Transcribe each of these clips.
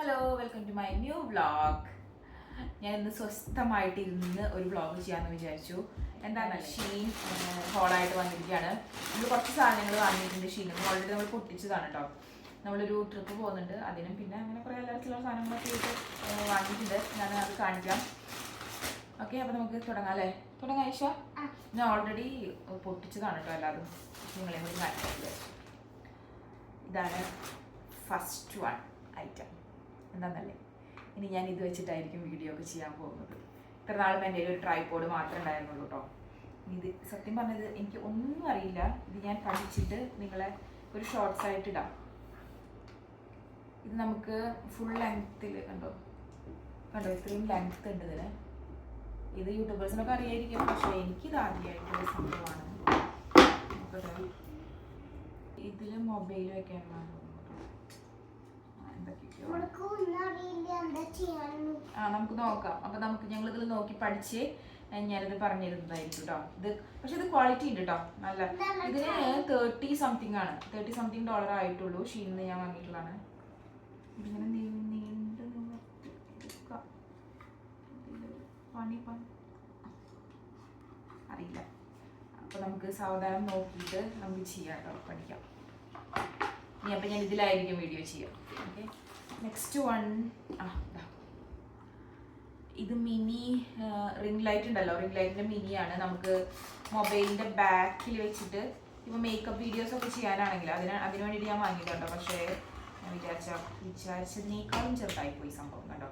Hello welcome to my new vlog ഞാൻ ഇന്ന് സ്വസ്ഥമായിട്ട് ഇരുന്ന് ഒരു വ്ളോഗ് ചെയ്യാമെന്ന് വിചാരിച്ചു. എന്താണ് ഷീൻ? ഹോളായിട്ട് വന്നിരിക്കുകയാണ്. നമ്മൾ കുറച്ച് സാധനങ്ങൾ വാങ്ങിയിട്ടുണ്ട് ഷീൻ. ഓൾറെഡി നമ്മൾ പൊട്ടിച്ചതാണ് കേട്ടോ നമ്മളൊരു ട്രിപ്പ് പോകുന്നുണ്ട്. അതിനും പിന്നെ അങ്ങനെ കുറേ എല്ലാവർക്കുള്ള സാധനങ്ങളൊക്കെ ആയിട്ട് വാങ്ങിയിട്ടുണ്ട്. ഞാൻ അത് കാണിക്കാം. ഓക്കെ അപ്പോൾ നമുക്ക് തുടങ്ങാം അല്ലേ? തുടങ്ങാം ഐഷ ഞാൻ ഓൾറെഡി പൊട്ടിച്ചതാണ് കേട്ടോ എല്ലാതും. നിങ്ങളെ കൂടി കാണിക്കാം ഇതാണ് ഫസ്റ്റ് വൺ ഐറ്റം എന്താണെന്നല്ലേ ഇനി ഞാൻ ഇത് വെച്ചിട്ടായിരിക്കും വീഡിയോ ഒക്കെ ചെയ്യാൻ പോകുന്നത്. ഇത്ര നാളും എന്റെ ഒരു ട്രൈപോഡ് മാത്രമേ ഉണ്ടായിരുന്നുള്ളൂ കേട്ടോ ഇത് സത്യം പറഞ്ഞത് എനിക്ക് ഒന്നും അറിയില്ല. ഇത് ഞാൻ പഠിച്ചിട്ട് നിങ്ങളെ ഒരു ഷോർട്സ് ആയിട്ട് ഇടാം. ഇത് നമുക്ക് ഫുൾ ലെങ്ത്തിൽ കണ്ടോ? കണ്ടോ? ഇത്രയും ലെങ്ത് ഉണ്ട് ഇതിന് ഇത് യൂട്യൂബേഴ്സിനൊക്കെ അറിയായിരിക്കും. പക്ഷേ എനിക്കിത് ആദ്യമായിട്ടുള്ള സംഭവമാണ്. ഇതിൽ മൊബൈൽ എന്തൊക്കെയോ നമുക്ക് ഒന്നും അറിയില്ല എന്താ ചെയ്യാനും ആ നമുക്ക് നോക്കാം. അപ്പൊ നമുക്ക് ഞങ്ങൾ ഇതിൽ നോക്കി പഠിച്ച് ഞാനിത് പറഞ്ഞിരുന്നതായിരിക്കും കേട്ടോ ഇത് പക്ഷെ ഇത് ക്വാളിറ്റി ഉണ്ട് കേട്ടോ നല്ല. ഇതിന് തേർട്ടി സംതിങ് ആണ്. തേർട്ടി സംതിങ് ഡോളർ ആയിട്ടുള്ളൂ. ഷീന്ന് ഞാൻ വാങ്ങിയിട്ടുള്ളതാണ്. ഇങ്ങനെ നീണ്ട് പണി പണി. അറിയില്ല. അപ്പൊ നമുക്ക് സാവധാനം നോക്കിയിട്ട് നമുക്ക് ചെയ്യാം കേട്ടോ പഠിക്കാം. ഇനി അപ്പം ഞാൻ ഇതിലായിരിക്കും വീഡിയോ ചെയ്യാം. ഓക്കെ നെക്സ്റ്റ് വൺ ആ ഇതാ ഇത് മിനി റിംഗ് ലൈറ്റ് ഉണ്ടല്ലോ. റിംഗ് ലൈറ്റിന്റെ മിനിയാണ്. നമുക്ക് മൊബൈലിന്റെ ബാക്കിൽ വെച്ചിട്ട് ഇപ്പൊ മേക്കപ്പ് വീഡിയോസ് ഒക്കെ ചെയ്യാനാണെങ്കിൽ അതിന് അതിന് വേണ്ടിയിട്ട് ഞാൻ വാങ്ങിയിട്ടുണ്ടോ പക്ഷേ ഞാൻ വിചാരിച്ച വിചാരിച്ചതിനേക്കാളും ചെറുതായി പോയി സംഭവം കണ്ടോ?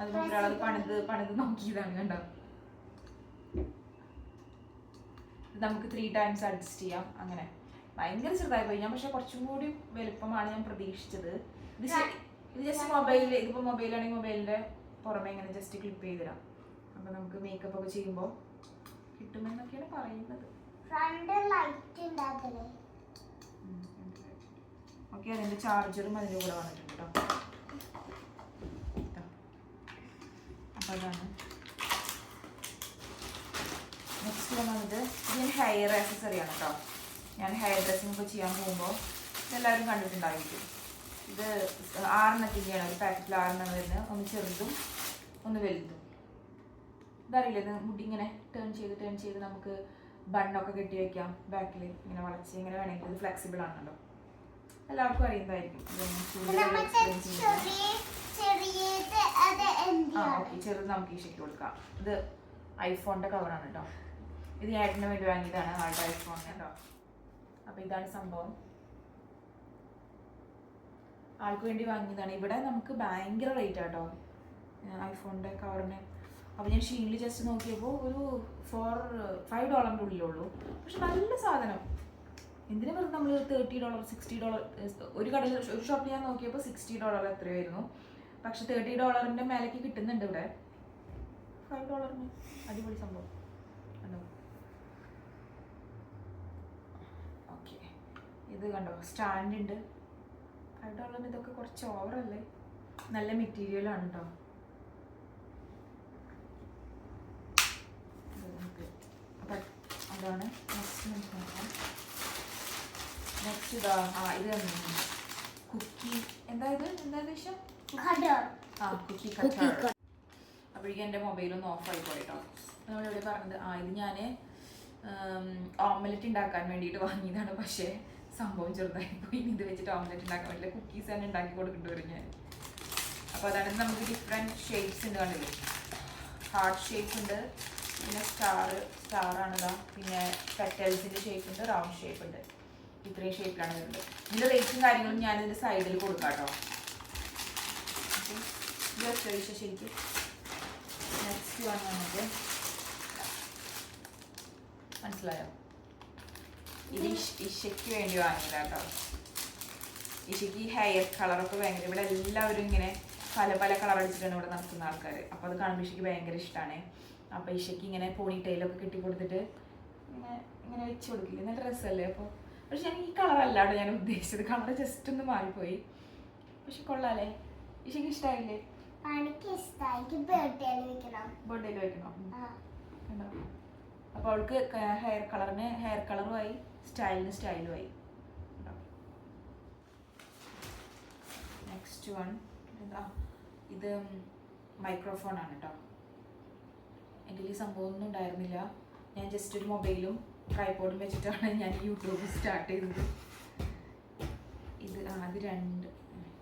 അത് പണിത് പണിത് നോക്കിയതാണ് കണ്ടോ ഇത് നമുക്ക് ത്രീ ടൈംസ് അഡ്ജസ്റ്റ് ചെയ്യാം. അങ്ങനെ. ഭയങ്കര ചെറുതായി പോയി ഞാൻ പക്ഷെ കുറച്ചും കൂടി വലുപ്പമാണ് ഞാൻ പ്രതീക്ഷിച്ചത്. ഇത് ഇത് ജസ്റ്റ് മൊബൈലിൽ ഇതിപ്പോ മൊബൈലാണെങ്കിൽ മൊബൈലിന്റെ പുറമെ ഇങ്ങനെ ജസ്റ്റ് ക്ലിപ്പ് ചെയ്തിടാം. അപ്പൊ നമുക്ക് മേക്കപ്പ് ഒക്കെ ചെയ്യുമ്പോൾ കിട്ടുമെന്നൊക്കെയാണ് പറയുന്നത്. ഓക്കെ അതിന്റെ ചാർജറും അതിന്റെ കൂടെ വന്നിട്ടുണ്ട് കേട്ടോ ഇതാ. അപ്പൊ അതാണ് നെക്സ്റ്റ് വന്നത് ഇത് ഞാൻ ഹെയർ ആക്സസറി ആണ് കേട്ടോ ഞാൻ ഹെയർ ഡ്രസ്സിംഗ് ഒക്കെ ചെയ്യാൻ പോകുമ്പോൾ ഇതെല്ലാവരും കണ്ടിട്ടുണ്ടായിരിക്കും. ഇത് ആറെണ്ണത്തിന്റെയാണ് ഒരു പാക്കറ്റിൽ ആറെണ്ണം വരുന്നത്. ഒന്ന് ചെറുതും ഒന്ന് വലുതും. ഇതറിയില്ല? ഇത് മുടി ഇങ്ങനെ ടേൺ ചെയ്ത് ടേൺ ചെയ്ത് നമുക്ക് ബണ്ണൊക്കെ കെട്ടി വയ്ക്കാം ബാക്കിൽ ഇങ്ങനെ വളച്ച് ഇങ്ങനെ വേണമെങ്കിൽ ഇത് ഫ്ലെക്സിബിൾ ആണല്ലോ. എല്ലാവർക്കും അറിയുന്നതായിരിക്കും. ആ ഓക്കെ ചെറുത് നമുക്ക് ഈ ശരിക്കും കൊടുക്കാം. ഇത് ഐഫോണിന്റെ കവറാണ് കേട്ടോ ഇത് ഏട്ടന് വേണ്ടി വാങ്ങിയതാണ് ആളുടെ ഐഫോൺ കേട്ടോ അപ്പൊ ഇതാണ് സംഭവം. ആൾക്ക് വേണ്ടി വാങ്ങിയതാണ്. ഇവിടെ നമുക്ക് ഭയങ്കര റേറ്റ് ആട്ടോ ഐഫോണിന്റെ കവറിന് അപ്പൊ ഞാൻ ഷീനിൽ ജസ്റ്റ് നോക്കിയപ്പോൾ ഒരു ഫോർ ഫൈവ് ഡോളറിന്റെ ഉള്ളിലുള്ളൂ പക്ഷെ നല്ല സാധനം. എന്തിനാ വെറുതെ നമ്മൾ തേർട്ടി ഡോളർ സിക്സ്റ്റി ഡോളർ ഒരു കടയിൽ ഒരു ഷോപ്പിൽ ഞാൻ നോക്കിയപ്പോൾ സിക്സ്റ്റി ഡോളർ എത്രയായിരുന്നു പക്ഷെ തേർട്ടി ഡോളറിന്റെ മേലേക്ക് കിട്ടുന്നുണ്ട് ഇവിടെ. ഫൈവ് ഡോളറിന് അടിപൊളി സംഭവം കണ്ടോ ഓക്കെ ഇത് കണ്ടോ? സ്റ്റാൻഡ് ഉണ്ട്. ഫൈവ് ഡോളറിന് ഇതൊക്കെ കുറച്ച് ഓവറല്ലേ നല്ല മെറ്റീരിയൽ ആണ് കേട്ടോ അതാണ് നെക്സ്റ്റ് നമുക്ക് നോക്കാം നെക്സ്റ്റ് ഇതാ ആ ഇത് കുക്കി എന്താ ഇത്? എന്താ ആ കുക്കി കച്ചാർ അപ്പോഴേക്കും എന്റെ മൊബൈലൊന്ന് ഓഫ് ആയി പോയിട്ടോ നമ്മളിവിടെ പറഞ്ഞത് ആ ഇത് ഞാൻ ഓംലെറ്റ് ഉണ്ടാക്കാൻ വേണ്ടിയിട്ട് വാങ്ങിയതാണ്. പക്ഷേ സംഭവം ചെറുതായി. പോയി ഇനി ഇത് വെച്ചിട്ട് ഓംലെറ്റ് ഉണ്ടാക്കാൻ പറ്റില്ല. കുക്കീസ് തന്നെ ഉണ്ടാക്കി കൊടുക്കേണ്ടി ഞാൻ അപ്പോൾ അതാണ് നമുക്ക് ഡിഫറെന്റ് ഷേപ്സ് ഉണ്ട് കണ്ടില്ലേ? ഹാർട്ട് ഷേപ്പ് ഉണ്ട് പിന്നെ സ്റ്റാർ ആണിതാ പിന്നെ പെറ്റൽസിന്റെ ഷേപ്പ് ഉണ്ട് റൗണ്ട് ഷേപ്പ് ഉണ്ട് ഇത്രയും ഷേപ്പിലാണ് വരുന്നത്. ഇതിന്റെ റേറ്റും കാര്യങ്ങളും ഞാൻ ഇതിന്റെ സൈഡിൽ കൊടുക്കാം കേട്ടോ ജസ്റ്റ് ഒഴിച്ച ശരിക്കും? നെക്സ്റ്റ് വൺ വന്നിട്ട് മനസ്സിലായോ? ഇത് ഇഷ്- ഇഷയ്ക്ക് വേണ്ടി വാങ്ങിയതാ കേട്ടോ ഇഷയ്ക്ക് ഈ ഹെയർ കളറൊക്കെ ഭയങ്കര ഇവിടെ എല്ലാവരും ഇങ്ങനെ പല പല കളർ അടിച്ചിട്ടാണ് ഇവിടെ നടക്കുന്ന ആൾക്കാർ അപ്പോൾ അത് കാണുമ്പോൾ ഇഷയ്ക്ക് ഭയങ്കര ഇഷ്ടമാണ് അപ്പോൾ ഇഷയ്ക്ക് ഇങ്ങനെ പോണി ടൈലൊക്കെ കെട്ടി കൊടുത്തിട്ട് ഇങ്ങനെ ഇങ്ങനെ വെച്ച് കൊടുക്കില്ല? നല്ല ഡ്രസ്സല്ലേ അപ്പോൾ പക്ഷെ ഞാൻ ഈ കളറല്ല കേട്ടോ ഞാൻ ഉദ്ദേശിച്ചത്. കളർ ജസ്റ്റ് ഒന്ന് മാറിപ്പോയി. പക്ഷെ കൊള്ളാലേ ഇഷയ്ക്ക് ഇഷ്ടമായില്ലേ ബർത്ത്ഡേയിൽ വെക്കണം. ബർത്ത്ഡേയിൽ വെക്കണം? കണ്ടോ? അപ്പോൾ അവൾക്ക് ഹെയർ കളറിന് ഹെയർ കളറുമായി സ്റ്റൈലിന് സ്റ്റൈലുമായി നെക്സ്റ്റ് വൺ എന്താ ഇത് മൈക്രോഫോൺ ആണ് കേട്ടോ എന്റെ ഈ സംഭവം ഒന്നും ഉണ്ടായിരുന്നില്ല. ഞാൻ ജസ്റ്റ് ഒരു മൊബൈലും ട്രൈപോഡും വെച്ചിട്ടാണ് ഞാൻ യൂട്യൂബ് സ്റ്റാർട്ട് ചെയ്തത്. ഇത് ആദ്യം രണ്ട്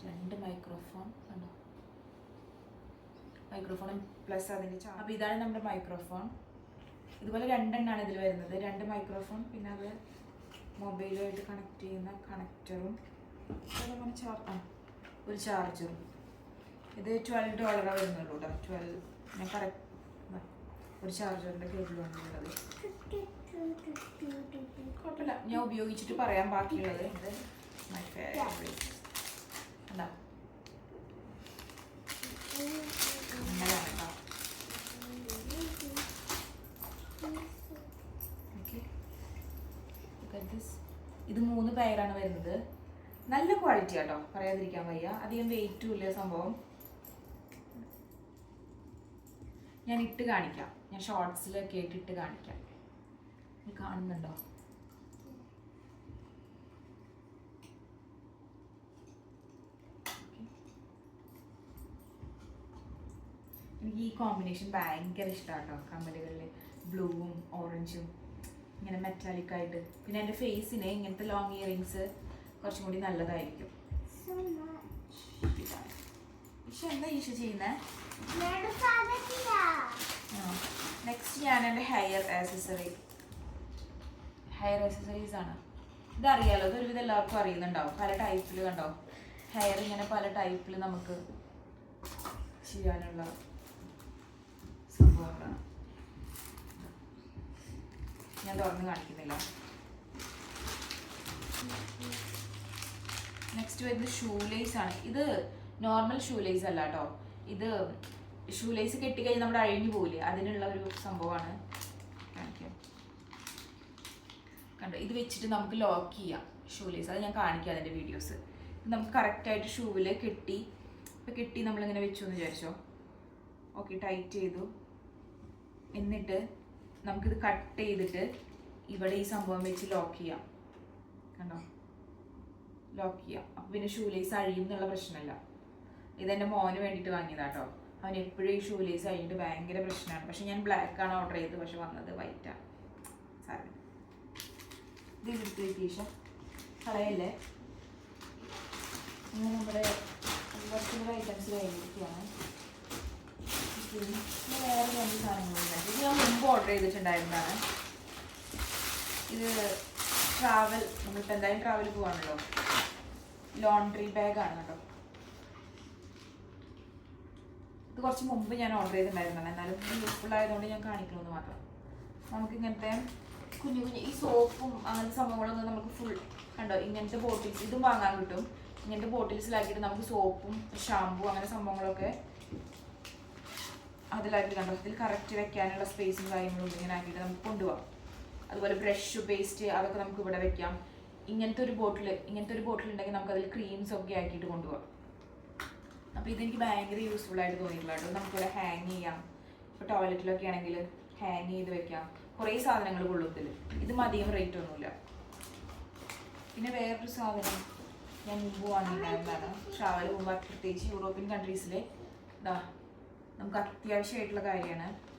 രണ്ട് മൈക്രോഫോൺ കണ്ടോ? മൈക്രോഫോണും പ്ലസ് അതിന്റെ അപ്പോൾ ഇതാണ് നമ്മുടെ മൈക്രോഫോൺ ഇതുപോലെ രണ്ടെണ്ണാണ് ഇതിൽ വരുന്നത്. രണ്ട് മൈക്രോഫോൺ പിന്നെ അത് മൊബൈലുമായിട്ട് കണക്ട് ചെയ്യുന്ന കണക്ടറും അതേപോലെ ചാർ ആ ഒരു ചാർജറും ഇത് ട്വൽവ് ഡോളറാണ് വരുന്നുള്ളൂ കേട്ടോ ട്വൽവ് ഞാൻ കറക്റ്റ് ഒരു ചാർജറിന്റെ കേബിളാണ് ഉള്ളത്. കുഴപ്പമില്ല. ഞാൻ ഉപയോഗിച്ചിട്ട് പറയാം ബാക്കിയുള്ളത്. ഇത് എന്താ അങ്ങനെയാണ് കേട്ടോ ഓക്കെ ഇത് മൂന്ന് പേരാണ് വരുന്നത്. നല്ല ക്വാളിറ്റി ആട്ടോ പറയാതിരിക്കാൻ വയ്യ. അധികം വെയിറ്റും ഇല്ല സംഭവം. ഞാൻ ഇട്ട് കാണിക്കാം. ഞാൻ ഷോർട്സിലൊക്കെ ആയിട്ട് ഇട്ട് കാണിക്കാം. കാണുന്നുണ്ടോ? എനിക്ക് ഈ കോമ്പിനേഷൻ ഭയങ്കര ഇഷ്ടമാണ് കേട്ടോ കമ്മലുകളിൽ ബ്ലൂവും ഓറഞ്ചും ഇങ്ങനെ മെറ്റാലിക് ആയിട്ട്. പിന്നെ എന്റെ ഫേസിന് ഇങ്ങനത്തെ ലോങ് ഇയറിങ്സ് കുറച്ചും കൂടി നല്ലതായിരിക്കും. പക്ഷെ എന്താ ഈശ ചെയ്യുന്നത് നെക്സ്റ്റ് ഞാൻ എന്റെ ഹെയർ ആക്സസറി ഹെയർ ആക്സസറീസ് ആണ്. ഇതറിയാലോ ഇത് ഒരുവിധം എല്ലാവർക്കും അറിയുന്നുണ്ടാവും. പല ടൈപ്പിൽ കണ്ടോ? ഹെയർ ഇങ്ങനെ പല ടൈപ്പിൽ നമുക്ക് ചെയ്യാനുള്ള സംഭവങ്ങളാണ്. ഞാൻ തുറന്ന് കാണിക്കുന്നില്ല. നെക്സ്റ്റ് വരുന്നത് ഷൂ ലേസ് ആണ്. ഇത് നോർമൽ ഷൂ ലേസ് അല്ല കേട്ടോ ഇത് ഷൂ ലേസ് കെട്ടിക്കഴിഞ്ഞാൽ നമ്മുടെ അഴിഞ്ഞു പോകില്ലേ അതിനുള്ള ഒരു സംഭവമാണ്. കാണിക്കാം. കണ്ടോ? ഇത് വെച്ചിട്ട് നമുക്ക് ലോക്ക് ചെയ്യാം ഷൂ ലേസ് അത് ഞാൻ കാണിക്കാം അതിന്റെ വീഡിയോസ് നമുക്ക് കറക്റ്റായിട്ട് ഷൂവിൽ കെട്ടി ഇപ്പം കെട്ടി നമ്മളിങ്ങനെ വെച്ചു എന്ന് വിചാരിച്ചോ? ഓക്കെ ടൈറ്റ് ചെയ്തു. എന്നിട്ട് നമുക്കിത് കട്ട് ചെയ്തിട്ട് ഇവിടെ ഈ സംഭവം വെച്ച് ലോക്ക് ചെയ്യാം. കണ്ടോ? ലോക്ക് ചെയ്യാം. അപ്പം പിന്നെ ഷൂ ലേസ് അഴിയും എന്നുള്ള പ്രശ്നമില്ല. ഇതെന്റെ മോന് വേണ്ടിയിട്ട് വാങ്ങിയതാട്ടോ അവൻ എപ്പോഴും ഈ ഷൂ ലേസ് അഴിഞ്ഞിട്ട് ഭയങ്കര പ്രശ്നമാണ്. പക്ഷെ ഞാൻ ബ്ലാക്ക് ആണ് ഓർഡർ ചെയ്തത്. പക്ഷെ വന്നത് വൈറ്റാണ് സാറി ഇത് എടുത്ത് ടീഷ കളയല്ലേ? ഇങ്ങനെ നമ്മുടെ ഐറ്റംസ് കഴിഞ്ഞിരിക്കുകയാണ് വേറെ രണ്ട് സാധനങ്ങളുണ്ട്. ഞാൻ മുമ്പ് ഓർഡർ ചെയ്തിട്ടുണ്ടായിരുന്നതാണ്. ഇത് ട്രാവൽ നമ്മളിപ്പോൾ എന്തായാലും ട്രാവൽ പോവാണല്ലോ. ലോണ്ട്രി ബാഗാണ് കേട്ടോ ഇത് കുറച്ച് മുമ്പ് ഞാൻ ഓർഡർ ചെയ്തിട്ടുണ്ടായിരുന്നതാണ്. എന്നാലും യൂസ്ഫുൾ ആയതുകൊണ്ട് ഞാൻ കാണിക്കണമെന്ന് മാത്രം. നമുക്ക് ഇങ്ങനത്തെ കുഞ്ഞു കുഞ്ഞു ഈ സോപ്പും അങ്ങനത്തെ സംഭവങ്ങളൊന്നും നമുക്ക് ഫുൾ കണ്ടോ? ഇങ്ങനത്തെ ബോട്ടിൽസ് ഇതും വാങ്ങാൻ കിട്ടും. ഇങ്ങനത്തെ ബോട്ടിൽസിലാക്കിയിട്ട് നമുക്ക് സോപ്പും ഷാമ്പു അങ്ങനെ സംഭവങ്ങളൊക്കെ അതിലാക്കി കണ്ടോ. ഇതിൽ കറക്റ്റ് വെക്കാനുള്ള സ്പേസും കാര്യങ്ങളും ഇങ്ങനെ ആക്കിയിട്ട് നമുക്ക് കൊണ്ടുപോകാം അതുപോലെ ബ്രഷ് പേസ്റ്റ് അതൊക്കെ നമുക്ക് ഇവിടെ വെക്കാം. ഇങ്ങനത്തെ ഒരു ബോട്ടിൽ ഇങ്ങനത്തെ ഒരു ബോട്ടിൽ ഉണ്ടെങ്കിൽ നമുക്ക് അതിൽ ക്രീംസ് ഒക്കെ ആക്കിയിട്ട് കൊണ്ടുപോകാം അപ്പോൾ ഇതെനിക്ക് ഭയങ്കര യൂസ്ഫുൾ ആയിട്ട് തോന്നിയിട്ടുള്ള കേട്ടോ. നമുക്കിവിടെ ഹാങ് ചെയ്യാം. ഇപ്പോൾ ടോയ്ലറ്റിലൊക്കെ ആണെങ്കിൽ ഹാങ് ചെയ്ത് വെക്കാം. കുറേ സാധനങ്ങൾ കൊള്ളും ഇത് മതിയും റേറ്റ് ഒന്നുമില്ല. പിന്നെ വേറൊരു സാധനം ഞാൻ മുമ്പ് വാങ്ങിയിട്ടുണ്ടായിരുന്നതാണ് ട്രാവൽ പോകുമ്പോൾ പ്രത്യേകിച്ച് യൂറോപ്യൻ കൺട്രീസിലെ ഇതാ നമുക്ക് അത്യാവശ്യമായിട്ടുള്ള കാര്യമാണ്.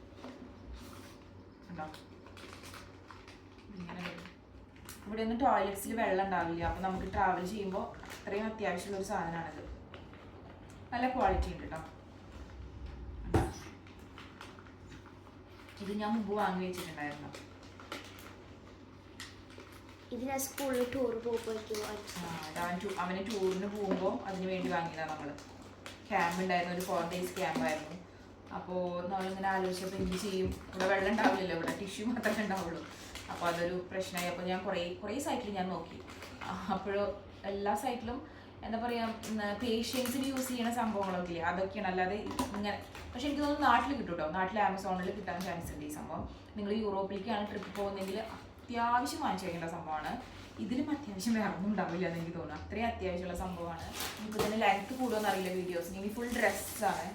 ഇങ്ങനെ ഇവിടെ ഒന്നും ടോയ്ലറ്റ്സിൽ വെള്ളം ഉണ്ടാവില്ല. അപ്പോൾ നമുക്ക് ട്രാവൽ ചെയ്യുമ്പോൾ അത്രയും അത്യാവശ്യമുള്ള ഒരു സാധനമാണിത്. നല്ല ക്വാളിറ്റി ഉണ്ട് കേട്ടോ? ഇത് ഞാൻ മുമ്പ് വാങ്ങി വെച്ചിട്ടുണ്ടായിരുന്നു. ഇത് ഞാൻ സ്കൂളിൽ ടൂർ ടൂ- അവന് ടൂറിന് പോകുമ്പോൾ അതിന് വേണ്ടി വാങ്ങിയതാണ് നമ്മൾ ക്യാമ്പ് ഉണ്ടായിരുന്നു. ഒരു ഫോർ ഡേയ്സ് ക്യാമ്പ് ആയിരുന്നു. അപ്പോൾ നമ്മളിങ്ങനെ ആലോചിച്ചപ്പോൾ എന്ത് ചെയ്യും? ഇവിടെ വെള്ളം ഉണ്ടാവില്ലല്ലോ ഇവിടെ ടിഷ്യൂ മാത്രമേ ഉണ്ടാവുള്ളൂ. അപ്പോൾ അതൊരു പ്രശ്നമായി. അപ്പോൾ ഞാൻ കുറേ കുറേ സൈറ്റിൽ ഞാൻ നോക്കി. അപ്പോഴും എല്ലാ സൈറ്റിലും എന്താ പറയുക പേഷ്യൻസിന് യൂസ് ചെയ്യുന്ന സംഭവങ്ങളൊക്കെ ഇല്ലേ? അതൊക്കെയാണ്. അല്ലാതെ ഇങ്ങനെ പക്ഷെ എനിക്ക് തോന്നുന്നു നാട്ടിൽ കിട്ടും കേട്ടോ. നാട്ടിൽ ആമസോണിൽ കിട്ടാൻ ചാൻസ് ഉണ്ട് ഈ സംഭവം. നിങ്ങൾ യൂറോപ്പിലേക്കാണ് ട്രിപ്പ് പോകുന്നതെങ്കിൽ അത്യാവശ്യം വാങ്ങിച്ചു വയ്ക്കേണ്ട സംഭവമാണ്. ഇതിലും അത്യാവശ്യം വേറെ ഒന്നും ഉണ്ടാവില്ല എന്ന് എനിക്ക് തോന്നുന്നു. അത്രയും അത്യാവശ്യമുള്ള സംഭവമാണ്. നമുക്ക് തന്നെ ലെങ്ത് കൂടുമെന്ന് അറിയില്ല വീഡിയോസ് ഇനി ഫുൾ ഡ്രസ്സാണ്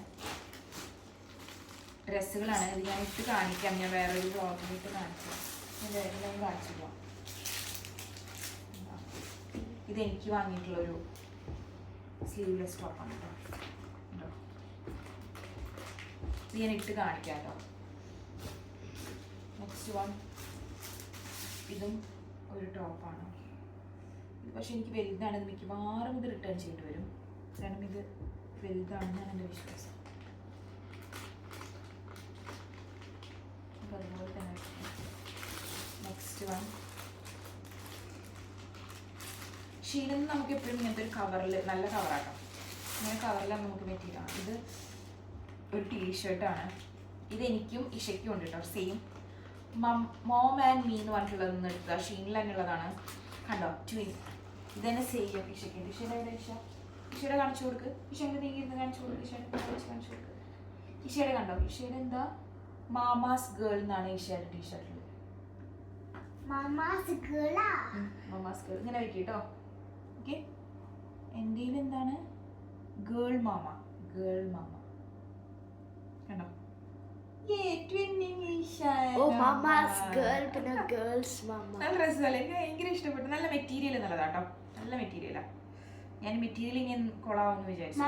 ഡ്രസ്സുകളാണ്. ഇത് ഞാൻ ഇട്ട് കാണിക്കാം. ഞാൻ വേറൊരു ബ്ലോഗിൽ ഇട്ട് കാണിച്ചു ഞാൻ കാണിച്ചു പോവാം. ഇത് എനിക്ക് വാങ്ങിയിട്ടുള്ളൊരു സ്ലീവ്ലെസ് ടോപ്പാണ് കേട്ടോ? ഇത് ഞാൻ ഇട്ട് കാണിക്കാം കേട്ടോ നെക്സ്റ്റ് വൺ ഇതും ഒരു ടോപ്പാണ് ഇത് പക്ഷെ എനിക്ക് വലുതാണ് മിക്കവാറും ഇത് റിട്ടേൺ ചെയ്യേണ്ടി വരും. കാരണം ഇത് വലുതാണെന്നാണ് എന്റെ വിശ്വാസം ഇത് അതുപോലെ തന്നെ നെക്സ്റ്റ് വൺ ഷീലിൽ നമുക്ക് എപ്പോഴും ഇങ്ങനത്തെ ഒരു കവറിൽ നല്ല കവറാട്ടോ ഇങ്ങനെ കവറിലാണ് നമുക്ക് മെറ്റീരിയൽ ഇത് ഒരു ടീഷർട്ടാണ് ഇത് എനിക്കും ഇഷയ്ക്കും ഉണ്ട് കേട്ടോ സെയിം മോം ആൻഡ് മീ എന്ന് പറഞ്ഞിട്ടുള്ളത് നിന്ന് ഷീനിൽ തന്നെ ഉള്ളതാണ്. കണ്ടോ? ട്വിൻ ഇത് തന്നെ സെയിം ഇഷയ്ക്ക് ഇഷയുടെ എവിടെ ഇഷ? ഇഷയുടെ കാണിച്ചു കൊടുക്ക്. ഇഷയുടെ നീ ഇരുന്ന് കാണിച്ചു കൊടുക്ക്? ഇഷയുടെ കാണിച്ച് കാണിച്ചു കൊടുക്ക്. ഇഷയുടെ കണ്ടോ? ഇഷയുടെ എന്താ? മാമാസ് ഗേൾ എന്നാണ് ഇഷയുടെ ടീഷർട്ടിൽ മാമാസ് ഗേൾ ഇങ്ങനെ വെക്കും കേട്ടോ ഓക്കെ എന്റെ എന്താണ്? ഗേൾ മാമ ഗേൾ മാമ കണ്ടോ? മമ്മ നല്ല രസമല്ലേ എനിക്ക് ഭയങ്കര ഇഷ്ടപ്പെട്ടു. നല്ല മെറ്റീരിയൽ നല്ലതാട്ടോ നല്ല മെറ്റീരിയലാ ഞാൻ മെറ്റീരിയൽ ഇങ്ങനെ കൊള്ളാമെന്ന് വിചാരിച്ചു.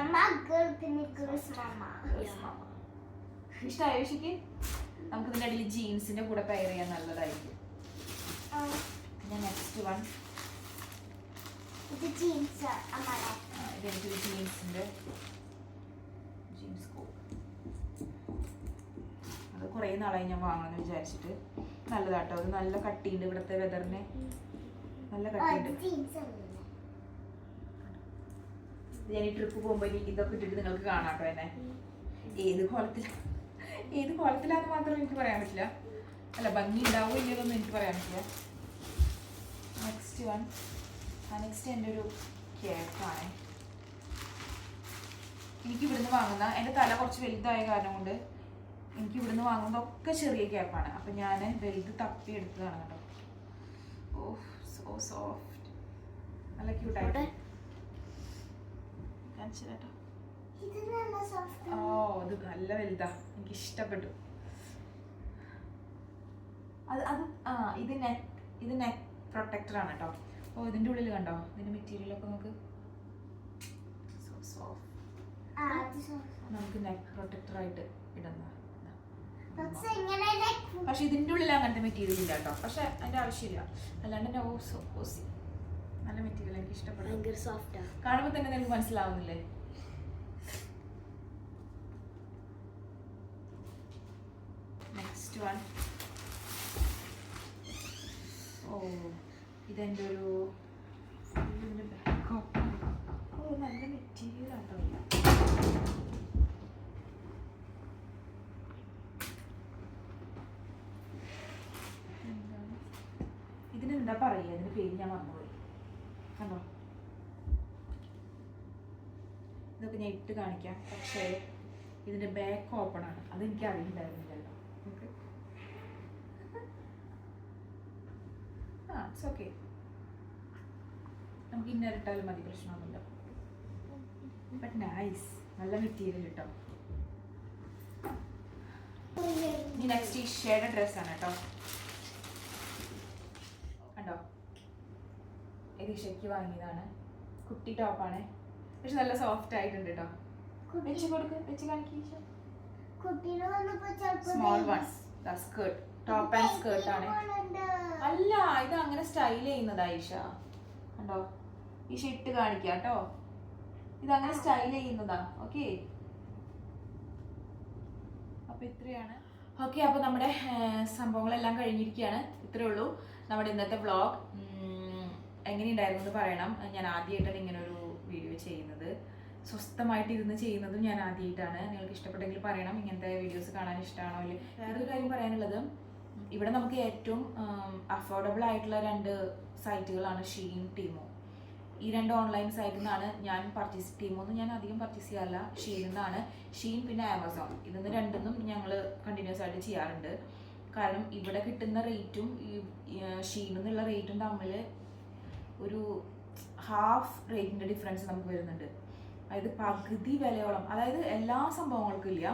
ഇഷ്ടമായോ ഇഷയ്ക്ക് നമുക്ക് ഇതിന്റെ അടിയിൽ ജീൻസിന്റെ കൂടെ പെയർ ചെയ്യാൻ നല്ലതായിരിക്കും. പിന്നെ നെക്സ്റ്റ് വൺ ഇത് ജീൻസ് അമ്മയുടെ ഇതെനിക്കൊരു ജീൻസിന്റെ ജീൻസ് കോട്ട് അത് കുറേ നാളായി ഞാൻ വാങ്ങണമെന്ന് വിചാരിച്ചിട്ട്. നല്ലതാട്ടോ. അത് നല്ല കട്ടിയുണ്ട് ഇവിടുത്തെ വെതറിന് നല്ല കട്ടിയുണ്ട്. അല്ലേ ഇത് ഞാൻ ഈ ട്രിപ്പ് പോകുമ്പോൾ ഇതൊക്കെ ഇട്ടിട്ട് നിങ്ങൾക്ക് കാണാട്ടോ എന്നെ. ഏത് കോലത്തിലാണ് ഏത് കോലത്തിലാന്ന് മാത്രം എനിക്ക് പറയാൻ പറ്റില്ല. അല്ല ഭംഗി ഉണ്ടാവും ഇല്ലതൊന്നും എനിക്ക് പറയാൻ പറ്റില്ല. നെക്സ്റ്റ് വൺ നെക്സ്റ്റ് എന്റെ ഒരു കേക്കാണ് എനിക്ക് ഇവിടുന്ന് വാങ്ങുന്ന എന്റെ തല കുറച്ച് വലുതായ കാരണം കൊണ്ട് എനിക്ക് ഇവിടുന്ന് വാങ്ങുന്നതൊക്കെ ചെറിയ ക്യാപ്പാണ് അപ്പം ഞാൻ വലുത് തപ്പി എടുത്തതാണ് കേട്ടോ. ഓ സോ സോഫ്റ്റ് നല്ല ക്യൂട്ടായിട്ട് കാണിച്ചു കേട്ടോ ഇത് ഓ അത് നല്ല വലുതാ. എനിക്ക് ഇഷ്ടപ്പെട്ടു അത് അത് ആ ഇത് നെക്ക് ഇത് നെക്ക് പ്രൊട്ടക്ടർ ആണ് കേട്ടോ ഓ ഇതിന്റെ ഉള്ളിൽ കണ്ടോ? ഇതിന്റെ മെറ്റീരിയൽ ഒക്കെ നമുക്ക് നമുക്ക് നെക്ക് പ്രൊട്ടക്ടർ ആയിട്ട് ഇടുന്ന പക്ഷെ ഇങ്ങനെ like പക്ഷെ ഇതിന്റെ ഉള്ളിൽ അങ്ങനത്തെ മെറ്റീരിയൽ ഇല്ല കേട്ടോ പക്ഷെ അതിന്റെ ആവശ്യമില്ല. അല്ലാണ്ട് എന്റെ ഓ സോ ഓസി നല്ല മെറ്റീരിയൽ എനിക്ക് ഇഷ്ടപ്പെടും കാണുമ്പോൾ തന്നെ നിനക്ക് മനസ്സിലാവുന്നില്ലേ? നെക്സ്റ്റ് വൺ ഓ ഇതെന്റെ ഒരു ഇതിന്റെ ബാക്കോ ഓ നല്ല മെറ്റീരിയൽ ആട്ടോ. എന്താണ്? ഇതിനെന്താ പറയുക? ഇതിന് പേര് ഞാൻ മറന്നുപോയി. കണ്ടോ? ഇതൊക്കെ ഞാൻ ഇട്ട് കാണിക്കാം. പക്ഷേ ഇതിന്റെ ബാക്ക് ഓപ്പൺ ആണ്. അതെനിക്ക് അറിയണ്ടായിരുന്നില്ലല്ലോ ഓക്കെ? ആ ഇറ്റ്സ് ഓക്കെ നമുക്ക് ഇന്നർ ഇട്ടാലും മതി പ്രശ്നമൊന്നുമില്ല. ബട്ട് നൈസ് നല്ല മെറ്റീരിയൽ കിട്ടോ ഇനി നെക്സ്റ്റ് ഈ ഷേഡ് ഡ്രസ്സാണ് കേട്ടോ കണ്ടോ? ഇത് ഇഷയ്ക്ക് വാങ്ങിയതാണ്. കുട്ടി ടോപ്പാണ് പക്ഷെ നല്ല സോഫ്റ്റ് ആയിട്ടുണ്ട് കേട്ടോ വെച്ച് കൊടുക്ക് വെച്ച് കാണിക്കുക small one skirt top and skirt ആണ്. അല്ല ഇത് അങ്ങനെ സ്റ്റൈൽ ചെയ്യുന്നത് ഐഷ കണ്ടോ? ഈ ഇട്ട് കാണിക്കാം കേട്ടോ ഇത് അങ്ങനെ സ്റ്റൈൽ ചെയ്യുന്നതാ. ഓക്കെ അപ്പൊ ഇത്രയാണ്. ഓക്കെ അപ്പൊ നമ്മുടെ സംഭവങ്ങളെല്ലാം കഴിഞ്ഞിരിക്കുകയാണ് ഇത്രേ ഉള്ളൂ. നമ്മുടെ ഇന്നത്തെ വ്ളോഗ് എങ്ങനെയുണ്ടായിരുന്നു എന്ന് പറയണം. ഞാൻ ആദ്യമായിട്ടാണ് ഇങ്ങനെ ഒരു വീഡിയോ ചെയ്യുന്നത്. സ്വസ്ഥമായിട്ട് ഇരുന്ന് ചെയ്യുന്നതും ഞാൻ ആദ്യമായിട്ടാണ് നിങ്ങൾക്ക് ഇഷ്ടപ്പെട്ടെങ്കിൽ പറയണം. ഇങ്ങനത്തെ വീഡിയോസ് കാണാൻ ഇഷ്ടമാണോ ഇല്ല? വേറൊരു കാര്യം പറയാനുള്ളത്. ഇവിടെ നമുക്ക് ഏറ്റവും അഫോർഡബിൾ ആയിട്ടുള്ള രണ്ട് സൈറ്റുകളാണ് ഷീൻ ടീമോ. ഈ രണ്ട് ഓൺലൈൻ സൈറ്റിൽ നിന്നാണ് ഞാൻ പർച്ചേസ് ടീമൊന്നും ഞാൻ അധികം പർച്ചേസ് ചെയ്യാറില്ല ഷീൻ നിന്നാണ്. ഷീൻ പിന്നെ ആമസോൺ. ഇതിൽ നിന്ന് രണ്ടെന്നും ഞങ്ങൾ കണ്ടിന്യൂസ് ആയിട്ട് ചെയ്യാറുണ്ട്. കാരണം ഇവിടെ കിട്ടുന്ന റേറ്റും ഈ ഷീൻ എന്നുള്ള റേറ്റും തമ്മിൽ ഒരു ഹാഫ് റേറ്റിന്റെ ഡിഫറൻസ് നമുക്ക് വരുന്നുണ്ട്. അതായത് പകുതി വിലയോളം അതായത് എല്ലാ സംഭവങ്ങൾക്കും ഇല്ല.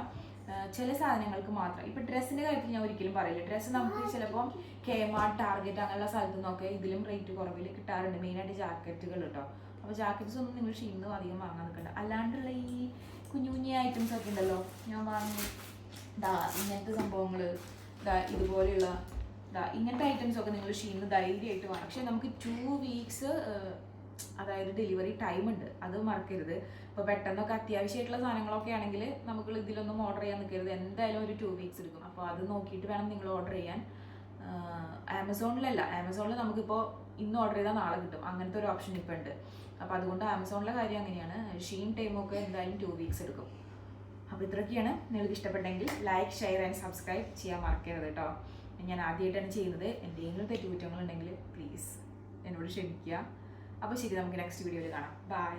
ചില സാധനങ്ങൾക്ക് മാത്രം. ഇപ്പം ഡ്രസ്സിന്റെ കാര്യത്തിൽ ഞാൻ ഒരിക്കലും പറയില്ല. ഡ്രസ്സ് നമുക്ക് ചിലപ്പോൾ കേമാ ടാർഗറ്റ് അങ്ങനെയുള്ള സ്ഥലത്തു നിന്നൊക്കെ ഇതിലും റേറ്റ് കുറവിൽ കിട്ടാറുണ്ട്. മെയിനായിട്ട് ജാക്കറ്റുകൾ കേട്ടോ അപ്പോൾ ജാക്കറ്റ്സ് ഒന്നും നിങ്ങൾ ഷീന്ന് അധികം വാങ്ങാൻ നിൽക്കണ്ട. അല്ലാണ്ടുള്ള ഈ കുഞ്ഞു കുഞ്ഞു ഐറ്റംസ് ഒക്കെ ഉണ്ടല്ലോ. ഞാൻ വാങ്ങി ദാ ഇങ്ങനത്തെ സംഭവങ്ങൾ ദാ ഇതുപോലെയുള്ള ദാ ഇങ്ങനത്തെ ഐറ്റംസ് ഒക്കെ നിങ്ങൾ ഷീന്ന് ധൈര്യമായിട്ട് വാങ്ങാം പക്ഷെ നമുക്ക് ടു വീക്സ് അതായത് ഡെലിവറി ടൈം ഉണ്ട്. അത് മറക്കരുത്. ഇപ്പോൾ പെട്ടെന്നൊക്കെ അത്യാവശ്യമായിട്ടുള്ള സാധനങ്ങളൊക്കെ ആണെങ്കിൽ നമുക്ക് ഇതിലൊന്നും ഓർഡർ ചെയ്യാൻ നിൽക്കരുത്. എന്തായാലും ഒരു ടു വീക്സ് എടുക്കും. അപ്പോൾ അത് നോക്കിയിട്ട് വേണം നിങ്ങൾ ഓർഡർ ചെയ്യാൻ. ആമസോണിലല്ല. ആമസോണിൽ നമുക്കിപ്പോൾ ഇന്ന് ഓർഡർ ചെയ്താൽ നാളെ കിട്ടും. അങ്ങനത്തെ ഒരു ഓപ്ഷൻ ഇപ്പോൾ ഉണ്ട്. അപ്പോൾ അതുകൊണ്ട് ആമസോണിലെ കാര്യം അങ്ങനെയാണ്. ഷീൻ ടൈമൊക്കെ എന്തായാലും ടു വീക്സ് എടുക്കും. അപ്പോൾ ഇത്രയൊക്കെയാണ്. നിങ്ങൾക്ക് ഇഷ്ടപ്പെട്ടെങ്കിൽ ലൈക്ക് ഷെയർ ആൻഡ് സബ്സ്ക്രൈബ് ചെയ്യാൻ മറക്കരുത് കേട്ടോ ഞാൻ ആദ്യമായിട്ടാണ് ചെയ്യുന്നത്. എന്തെങ്കിലും തെറ്റുകുറ്റങ്ങളുണ്ടെങ്കിൽ പ്ലീസ് എന്നോട് ക്ഷമിക്കുക. അപ്പോൾ ശരി നമുക്ക് നെക്സ്റ്റ് വീഡിയോയിൽ കാണാം. ബൈ